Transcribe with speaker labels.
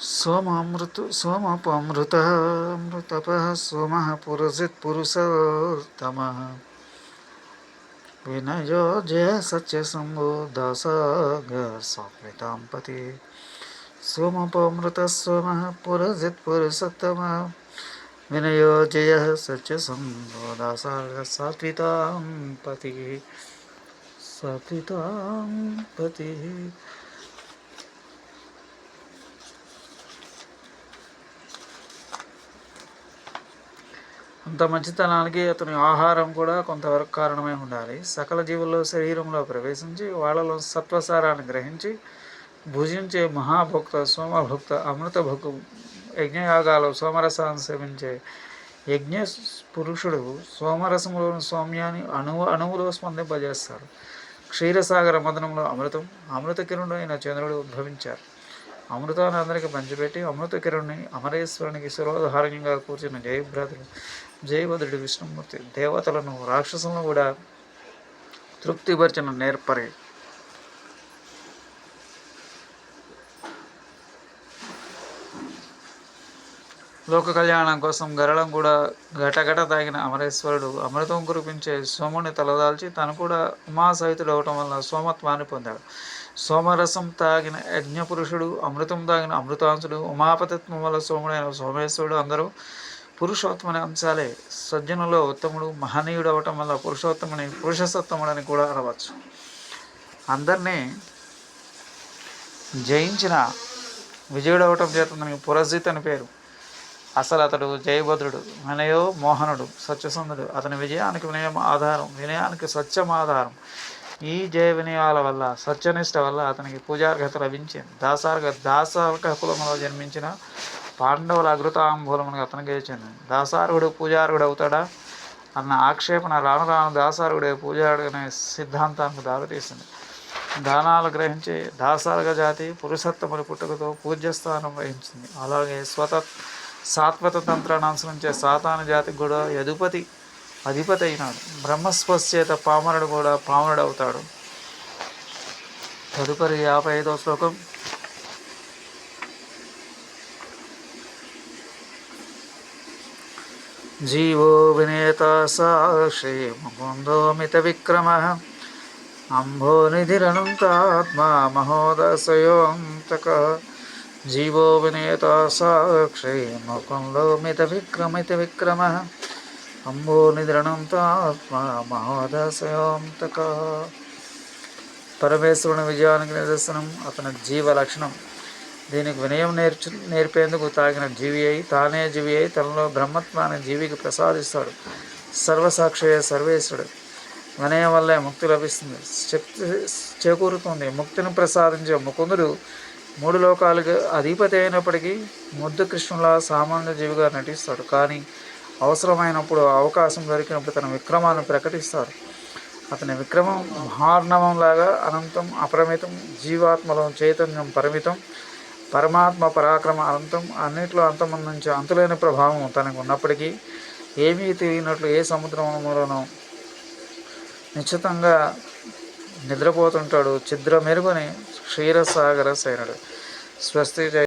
Speaker 1: సోమామృతు సోమపమృత అమృతప సోమ పురుషిత్ పురుషోత్తమ వినయో జయ సత్య శంభో దాసాగ సోమపమృత సోమ పురుషిత్ పురుషోత్తమ వినయో జయ సత్య శంభో దాసాగ సాత్వితాంపతి సాత్వితాంపతి అంత మంచితనానికి అతని ఆహారం కూడా కొంతవరకు కారణమై ఉండాలి. సకల జీవుల్లో శరీరంలో ప్రవేశించి వాళ్ళలో సత్వసారాన్ని గ్రహించి భుజించే మహాభక్త సోమభక్త అమృత భక్తు యజ్ఞయాగాలు సోమరసాన్ని సేవించే యజ్ఞ పురుషుడు సోమరసంలోని సౌమ్యాన్ని అణువు అణువులో స్పందింపజేస్తాడు క్షీరసాగర మదనంలో అమృతం అమృత కిరణుడైన అయిన చంద్రుడు ఉద్భవించారు. అమృతాన్ని అందరికీ పంచిపెట్టి అమృత కిరణ్ని అమరేశ్వరునికి శిరోధారణ్యంగా కూర్చున్న జయభ్రాతుడు జయభద్రుడు విష్ణుమూర్తి దేవతలను రాక్షసులను కూడా తృప్తిపరిచిన నేర్పరి. లోక కళ్యాణం కోసం గరళం కూడా గటగట తాగిన అమరేశ్వరుడు అమృతం కురిపించే సోముని తలదాల్చి తను కూడా ఉమాసహితుడు అవటం వల్ల సోమత్వాన్ని పొందాడు. సోమరసం తాగిన యజ్ఞపురుషుడు అమృతం తాగిన అమృతాంశుడు ఉమాపతిత్వం వల్ల సోముడైన సోమేశ్వరుడు అందరూ పురుషోత్తమని అంశాలే. సజ్జనులో ఉత్తముడు మహనీయుడు అవటం వల్ల పురుషోత్తముని పురుషసత్తముడని కూడా అనవచ్చు. అందరినీ జయించిన విజయుడు అవటం చేత పురజిత్ అని పేరు. అసలు అతడు జయభద్రుడు వినయో మోహనుడు సత్యసంధుడు. అతని విజయానికి వినయం ఆధారం వినయానికి సత్యం ఆధారం. ఈ జయ వినయాల వల్ల సత్యనిష్ట వల్ల అతనికి పూజార్హత లభించింది. దాసార్గ దాసార్గ కులంలో జన్మించిన పాండవుల అగృతాంబూలమునకు అతనికి చెందింది దాసార్హుడు పూజార్హుడు అవుతాడా? అన్న ఆక్షేపణ రాను రాను దాసారుడే పూజారుడు అనే సిద్ధాంతానికి దారితీసింది. దానాలు గ్రహించి దాసార్గ జాతి పురుషత్వముని పుట్టుకతో పూజ్యస్థానం వహించింది. అలాగే స్వత సాత్వత తంత్రాన్ని అనుసరించే సాతాన జాతికి కూడా యదుపతి అధిపతి అయినాడు. బ్రహ్మస్పశ్చేత పామరుడు కూడా పామరుడు అవుతాడు తదుపరి యాభై ఐదో శ్లోకం. జీవో వినేత సాక్షి ముకుందోమిత విక్రమ. అంభోనిధిరనంతాత్మా మహోదశయోంతక. జీవో వినేత సాక్షి ముకుందోమిత విక్రమిత విక్రమ. అంబోనిధరణంతాత్మా మహోదశయోంతక పరమేశ్వరుని విజయానికి నిదర్శనం అతని జీవ లక్షణం దీనికి వినయం నేర్చు నేర్పేందుకు తాగిన జీవి అయి తానే జీవి అయి తనలో బ్రహ్మత్వాన్ని జీవికి ప్రసాదిస్తాడు. సర్వసాక్షయ సర్వేశ్వరుడు. వినయం వల్లే ముక్తి లభిస్తుంది. శక్తి చేకూరుతుంది. ముక్తిని ప్రసాదించే ముకుందుడు మూడు లోకాలకు అధిపతి అయినప్పటికీ ముద్దు కృష్ణులా సామాన్య జీవిగా నటిస్తాడు. కానీ అవసరమైనప్పుడు అవకాశం దొరికినప్పుడు తన విక్రమాన్ని ప్రకటిస్తారు. అతని విక్రమం మహార్ణవంలాగా అనంతం అపరిమితం జీవాత్మలో చైతన్యం పరిమితం పరమాత్మ పరాక్రమ అనంతం అన్నింటిలో అంతమందించి అంతులేని ప్రభావం తనకు ఉన్నప్పటికీ ఏమీ తెలియనట్లు ఏ సముద్రంలోనూ నిశ్చితంగా నిద్రపోతుంటాడు. చిద్ర మెరుగుని క్షీరసాగర సైనుడు. స్వస్తి